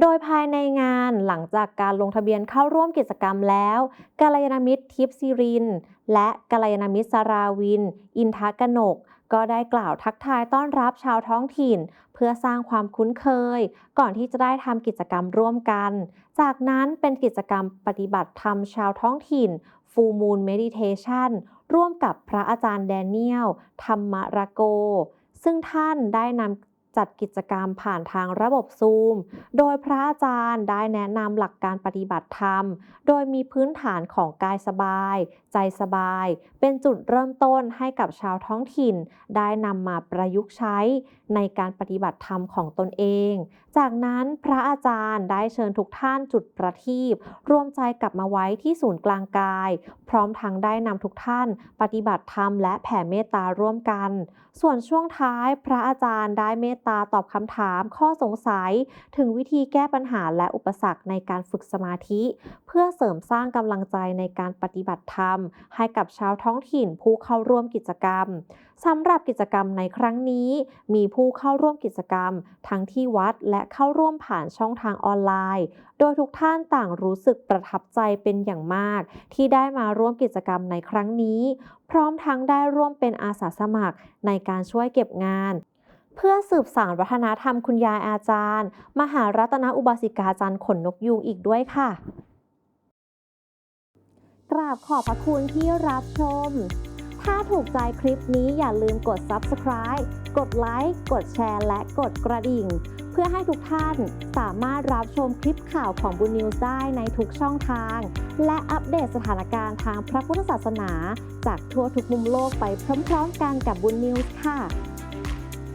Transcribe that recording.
โดยภายในงานหลังจากการลงทะเบียนเข้าร่วมกิจกรรมแล้วกาลยานามิตรทิพซิริน และกาลยานามิตรสาราวิน อินทกนก ก็ได้กล่าวทักทายต้อนรับชาวท้องถิ่น เพื่อสร้างความคุ้นเคย ก่อนที่จะได้ทำกิจกรรมร่วมกัน จากนั้นเป็นกิจกรรมปฏิบัติธรรมชาวท้องถิ่น Full Moon Meditation ร่วมกับพระอาจารย์แดเนียล ธรรมระโก ซึ่งท่านได้นำ จัดกิจกรรมผ่านทางระบบซูม โดยพระอาจารย์ได้แนะนำหลักการปฏิบัติธรรม โดยมีพื้นฐานของกายสบาย ใจสบาย เป็นจุดเริ่มต้นให้กับชาวท้องถิ่น ได้นำมาประยุกต์ใช้ในการปฏิบัติธรรมของตนเอง จากนั้นพระอาจารย์ได้เชิญทุกท่านจุดประทีปรวมใจกลับมาไว้ที่ศูนย์กลางกาย พร้อมทั้งได้นำทุกท่าน ปฏิบัติธรรมและแผ่เมตตาร่วมกัน ส่วนช่วงท้ายพระอาจารย์ได้เมตตาตอบคำถาม ข้อสงสัย ถึงวิธีแก้ปัญหาและอุปสรรคในการฝึกสมาธิ เพื่อเสริมสร้างกำลังใจในการปฏิบัติธรรม ให้กับชาวท้องถิ่นผู้เข้าร่วมกิจกรรมสำหรับกิจกรรมในครั้งนี้ มีผู้เข้าร่วมกิจกรรม ทั้งที่วัดและเข้าร่วมผ่านช่องทางออนไลน์ โดยทุกท่านต่างรู้สึกประทับใจเป็นอย่างมาก ที่ได้มาร่วมกิจกรรมในครั้งนี้ พร้อมทั้งได้ร่วมเป็นอาสาสมัครในการช่วยเก็บงาน เพื่อสืบสานวัฒนธรรมคุณยายอาจารย์ มหารัตนอุบาสิกาจันทร์ขนนกยูงอีกด้วยค่ะ กราบขอบพระคุณที่รับชม ถ้าถูกใจคลิปนี้อย่าลืมกด Subscribe กดไลค์ กดแชร์ และกดกระดิ่ง เพื่อให้ทุกท่านสามารถรับชมคลิปข่าวของบุญนิวส์ได้ในทุกช่องทาง และอัปเดตสถานการณ์ทางพระพุทธศาสนา จากทั่วทุกมุมโลกไปพร้อมๆกันกับบุญนิวส์ค่ะ